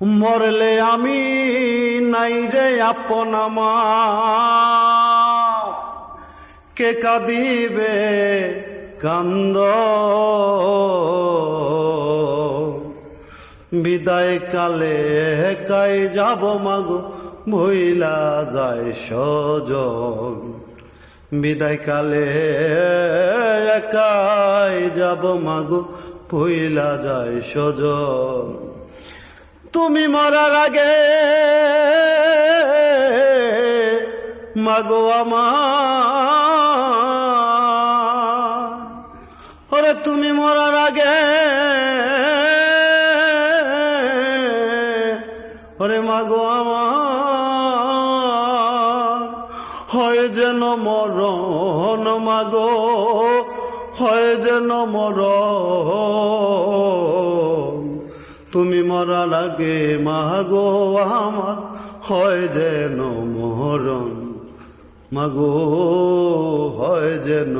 মরলে আমি নাই রে আপন কে কাঁদিবে কান্দ? বিদায় কালে একাই যাব মাগো, ভইলা যায় সজন বিদায় কালে একাই যাব মাগো, ভইলা যায় সজন তুমি মরার আগে মাগো আমার। ওরে তুমি মরার আগে ওরে মাগো আমার। হয় যেন মরণ মাগো, হয় যেন মরণ তুমি মরার আগে মাগো আমার হয় যেন মরণ। মাগো হয় যেন